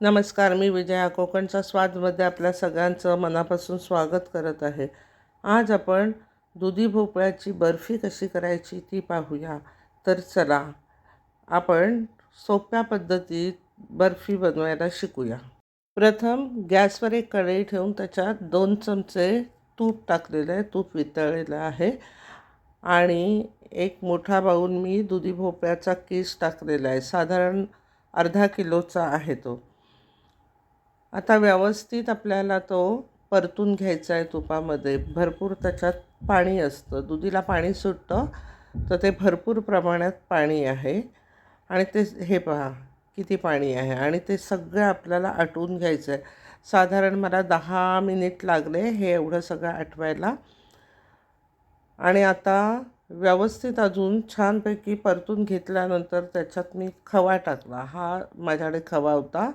नमस्कार मी विजया कोकणचा स्वादमध्ये आपल्या सगळ्यांचं मनापासून स्वागत करत आहे. आज आपण दुधी भोपळ्याची बर्फी कशी करायची ती पाहूया. तर चला आपण सोप्या पद्धतीत बर्फी बनवायला शिकूया. प्रथम गॅसवर एक कढई ठेवून त्याच्यात दोन चमचे तूप टाकलेलं आहे तूप वितळलेलं आहे. आणि एक मोठा बाऊल मी दुधी भोपळ्याचा केस टाकलेला आहे. साधारण अर्धा किलोचा आहे तो. आता व्यवस्थित आपल्याला तो परतून घ्यायचा आहे तुपामध्ये. भरपूर त्याच्यात पाणी असतं. दुधीला पाणी सुटतं तर ते भरपूर प्रमाणात पाणी आहे. आणि ते हे पहा किती पाणी आहे. आणि ते सगळं आपल्याला आटवून घ्यायचं आहे. साधारण मला दहा मिनिट लागले हे एवढं सगळं आटवायला. आणि आता व्यवस्थित अजून छानपैकी परतून घेतल्यानंतर त्याच्यात मी खवा टाकला. हा माझ्याकडे खवा होता.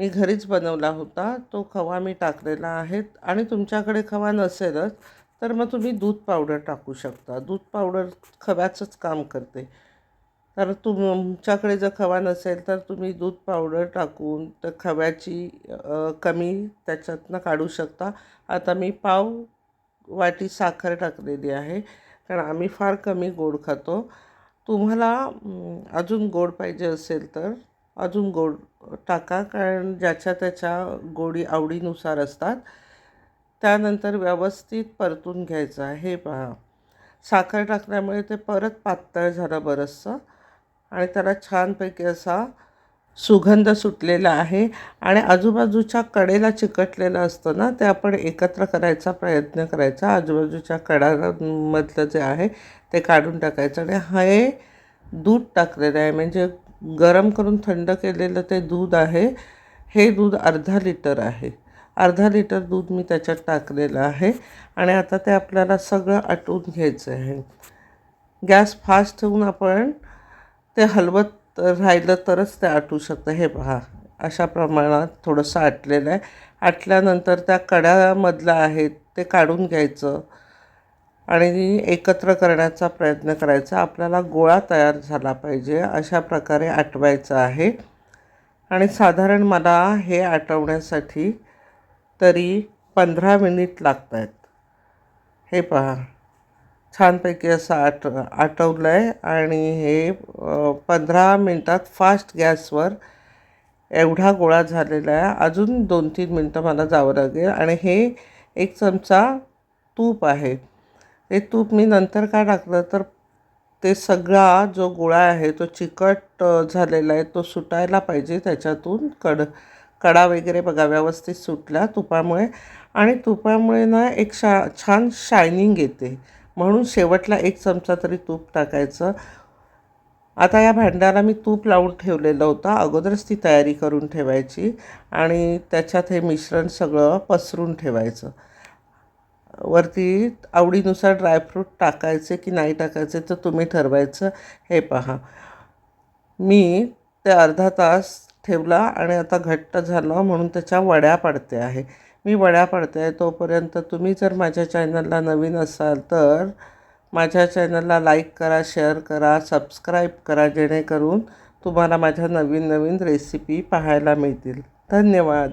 मी घरीच बनवला होता. तो खवा मी टाकलेला आहे. आणि तुमच्याकडे खवा नसेलच तर मग तुम्ही दूध पावडर टाकू शकता. दूध पावडर खव्याचंच काम करते. तर तुमच्याकडे जर खवा नसेल तर तुम्ही दूध पावडर टाकून तर खव्याची कमी त्याच्यातनं काढू शकता. आता मी पाव वाटी साखर टाकलेली आहे. कारण आम्ही फार कमी गोड खातो. तुम्हाला अजून गोड पाहिजे असेल तर अजून गोड टाका कारण ज्याच्या त्याच्या गोडी आवडीनुसार असतात. त्यानंतर व्यवस्थित परतून घ्यायचं आहे हे पहा. साखर टाकल्यामुळे ते परत पातळ झालं बरंचसं. आणि त्याला छानपैकी असा सुगंध सुटलेला आहे. आणि आजूबाजूच्या कडेला चिकटलेलं असतं ना ते आपण एकत्र करायचा प्रयत्न करायचा. आजूबाजूच्या कडामधलं जे आहे ते काढून टाकायचं. आणि हे दूध टाकलेलं आहे म्हणजे गरम करून थंड केलेलं ते दूध आहे. हे दूध अर्धा लिटर आहे. अर्धा लिटर दूध मी त्याच्यात टाकलेलं आहे. आणि आता ते आपल्याला सगळं आटवून घ्यायचं आहे. गॅस फास्ट ठेवून आपण ते हलवत राहिलं तरच ते आटू शकतं. हे पहा अशा प्रमाणात थोडंसं आटलेलं आहे. आटल्यानंतर त्या कड्यामधलं आहे ते काढून घ्यायचं. आणि एकत्र करण्याचा प्रयत्न करायचा. आपल्याला गोळा तयार झाला पाहिजे अशा प्रकारे आटवायचं आहे. आणि साधारण मला हे आटवण्यासाठी तरी पंधरा मिनिट लागत आहेत हे पहा. छानपैकी असं आट आटवलं आहे आणि हे पंधरा मिनटात फास्ट गॅसवर एवढा गोळा झालेला आहे. अजून दोन तीन मिनटं मला जावं लागेल. आणि हे एक चमचा तूप आहे. ते तूप मी नंतर काय टाकलं? तर ते सगळा जो गोळा आहे तो चिकट झालेला आहे तो सुटायला पाहिजे त्याच्यातून कड कडा वगैरे बघा व्यवस्थित सुटल्या तुपामुळे. आणि तुपामुळे ना एक शा छान शायनिंग येते. म्हणून शेवटला एक चमचा तरी तूप टाकायचं. आता या भांड्याला मी तूप लावून ठेवलेलं होतं. अगोदरच ती तयारी करून ठेवायची. आणि त्याच्यात हे मिश्रण सगळं पसरून ठेवायचं. वरती आवडीनुसार ड्रायफ्रूट टाकायचे की नाही टाकायचे तर तुम्ही ठरवायचं हे पहा. मी ते अर्धा तास ठेवला आणि आता घट्ट झालं म्हणून त्याच्या वड्या पडते आहे. मी वड्या पडते आहे तोपर्यंत तुम्ही जर माझ्या चॅनलला नवीन असाल तर माझ्या चॅनलला लाईक करा शेअर करा सबस्क्राईब करा जेणेकरून तुम्हाला माझ्या नवीन नवीन रेसिपी पाहायला मिळतील. धन्यवाद.